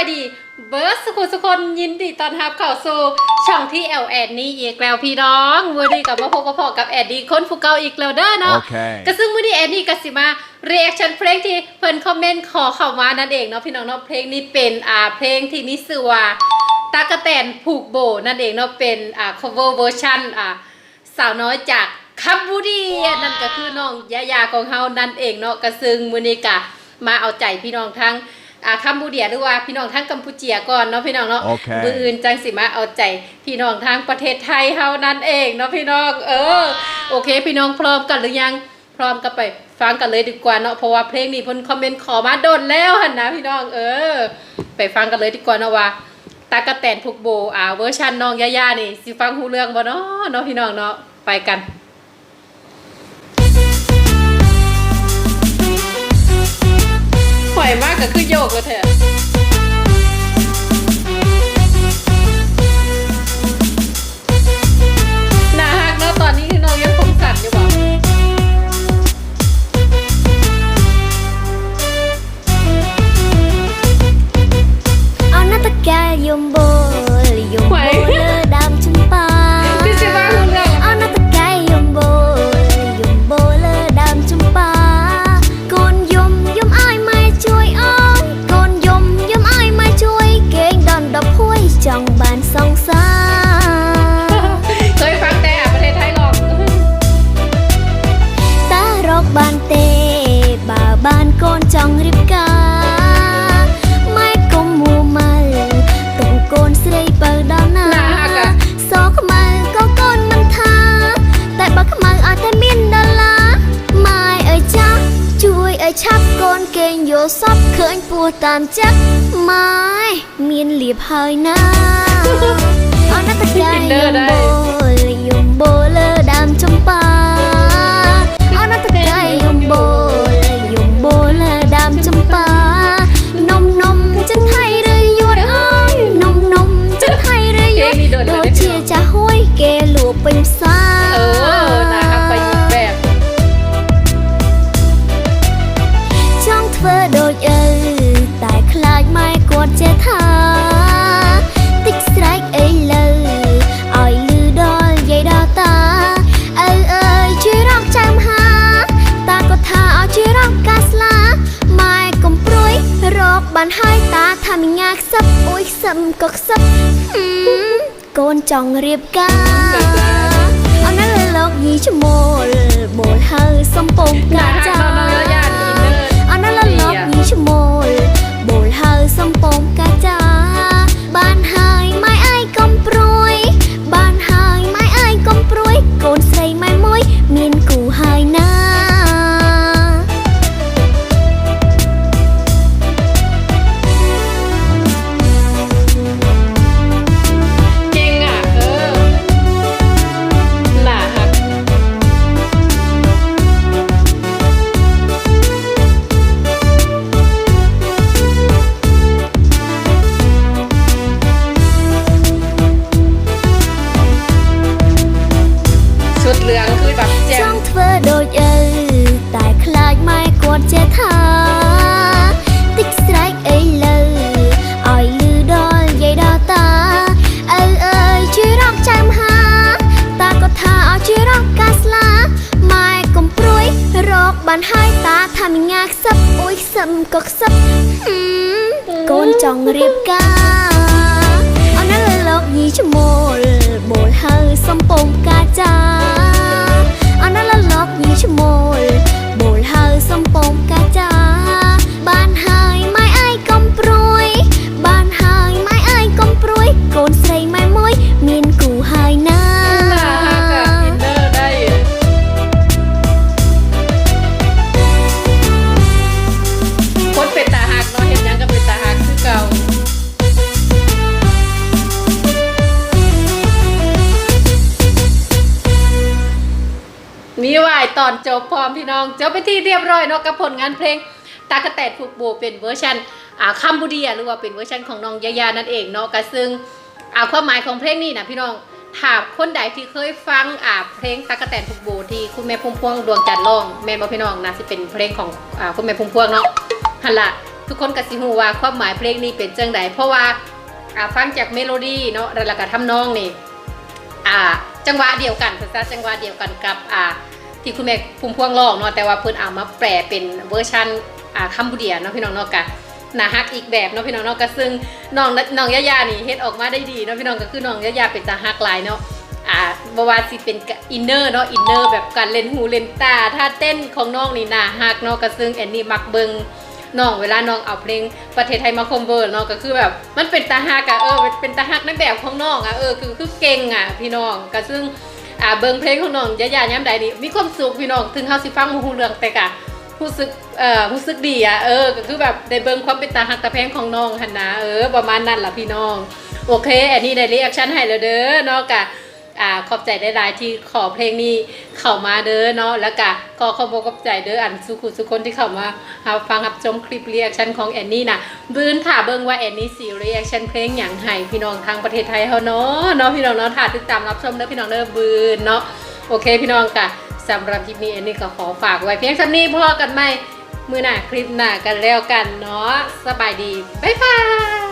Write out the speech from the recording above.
ายดี เบิร์ดสุขุสุคนยินดีต้อนรับเข้าสู่ช่องที่แอลแอดนี่อีกแล้วพี่น้องมือดีกับมาพบกับพ่อกับแอดดีคนผู้เก่าอีกแล้วเด้อเนาะโอเคก็ซึ่งมื้อนี้แอดนี่ก็สิมา reaction เพลงที่เพิ่นคอมเมนต์ขอเข้ามานั่นเองเนาะพี่น้องเนาะเพลงนี้เป็นอ่าเพลงที่มีชื่อว่าตากะแตนผูกโบนั่นเองเนาะเป็นอ่า cover version อ่า สาวน้อยจากคัมบูเดียนั่นก็คือน้องยายาของเฮานั่นเองเนาะกระซึงมือนี้กะมาเอาใจพี่น้องทั้ง อ่าคัมบูเดียหรือว่าพี่น้องทั้งกัมพูเจียก่อนเนาะพี่น้องเนาะโอเคมืออื่นจังสิมาเอาใจพี่น้องทั้งประเทศไทยเฮานั่นเองเนาะพี่น้อง เออ โอเค พี่น้องพร้อมกันหรือยัง พร้อมก็ไปฟังกันเลยดีกว่าเนาะ เพราะว่าเพลงนี้เพิ่นคอมเมนต์ขอมาโดนแล้วหั่นนะพี่น้อง เออ ไปฟังกันเลยดีกว่าเนาะว่าตากะแตนผูกโบ อ่า เวอร์ชันน้องยาย่านี่สิฟังหูเรื่องบ่เนาะเนาะพี่น้องเนาะ ไปกัน ข่อยมากก็คือโยกเลยเถ បានទេបើបានកូនចង់រៀបការម៉ែកុំមួម៉ៅទុំកូនស្រីបើដល់ណាសោខ្មៅក៏កូនមិនថា តែបើខ្មៅអត់តែមានដុល្លារម៉ែអើយចាស់ជួយឲ្យឆាប់កូនគេងយល់សពឃើញពោះតាមចិត្តម៉ែមានលៀបហើយណាអត់ណាតែដៃ បានហើយតាថាមីងាខ្សឹបអួយខ្សឹបក៏ខ្សឹបកូនចង់រៀបការអនឡាញលោកយីឈ្មោះឹមក៏ខ្សឹបកូនចង់រៀបការអូននៅលោកញីឈ្មោះ อนจบพร้อมพี่น้องจบไปที่เรียบร้อยเนาะกับผลงานเพลงตากระแตดผูกโบเป็นเวอร์ชันอาคัมบูเดียหรือว่าเป็นเวอร์ชันของน้องยายานั่นเองเนาะก็ซึ่งอาความหมายของเพลงนี้นะพี่น้องถามคนใดที่เคยฟังอ่าเพลงตากระแตนผูกโบที่คุณแม่พุ่มพวงดวงจันทร์ร้องแม่บ่พี่น้องนะสิเป็นเพลงของอ่าคุณแม่พุ่มพวงเนาะฮันละทุกคนก็สิฮู้ว่าความหมายเพลงนี้เป็นจังไดเพราะว่าอ่าฟังจากเมโลดี้เนาะแล้วก็ทำนองนี่อ่าจังหวะเดียวกันภาษาจังหวะเดียวกันกับอ่า ที่คุณแม่ภูมิพวงร้องเนาะแต่ว่าเพิ่นเอามาแปลเป็นเวอร์ชันอ่าคัมพูเดียเนาะพี่น้องเนาะกะนาฮักอีกแบบเนาะพี่น้องเนาะก็ซึ่งน้องน้องยะยานี่เฮ็ดออกมาได้ดีเนาะพี่น้องก็คือน้องยะยาเป็นตาฮักลายเนาะอ่าบวาสิเป็นอินเนอร์เนาะอินเนอร์แบบการเล่นหูเล่นตาถ้าเต้นของน้องนี่นาฮักเนาะก็ซึ่งแอนนี่มักเบิงน้องเวลาน้องเอาเพลงประเทศไทยมาคอมเวอร์เนาะก็คือแบบมันเป็นตาฮักอะเออเป็นตาฮักในแบบของน้องอะเออคือคือเก่งอะพี่น้องก็ซึ่ง อ่าเบิงเพลงของน้องยะยาย้ำใดนี่มีความสุขพี่น้องถึงเฮาสิฟังบ่ฮู้เรื่องแต่กะรู้สึกเอ่อรู้สึกดีอะเออก็คือแบบได้เบิงความเป็นตาฮักตาแพงของน้องหั่นนะเออประมาณนั้นล่ะพี่น้อง โอเค อันนี้ได้รีแอคชั่นให้แล้วเด้อเนาะกะ อ่าขอบใจได้หลายๆที่ขอเพลงนี้เข้ามาเด้อเนาะแล้วก็ขอขอบคุณขอบใจเด้ออันสุขุสุคนที่เข้ามารับฟังรับชมคลิปเรีแอคชั่นของแอนนี่นะบืนถ่าเบิ่งว่าแอนนี่สีเรีแอคชั่นเพลงอย่างไห้พี่น้องทางประเทศไทยเฮาเนาะเนาะพี่น้องเนาะถ่าติดตามรับชมเด้อพี่น้องเด้อบืนเนาะโอเคพี่น้องกะสำหรับคลิปนี้แอนนี่ก็ขอฝากไว้เพียงเท่านี้พอกันไหมมือหน้าคลิปหน้ากันแล้วกันเนาะสบายดีบ๊ายบาย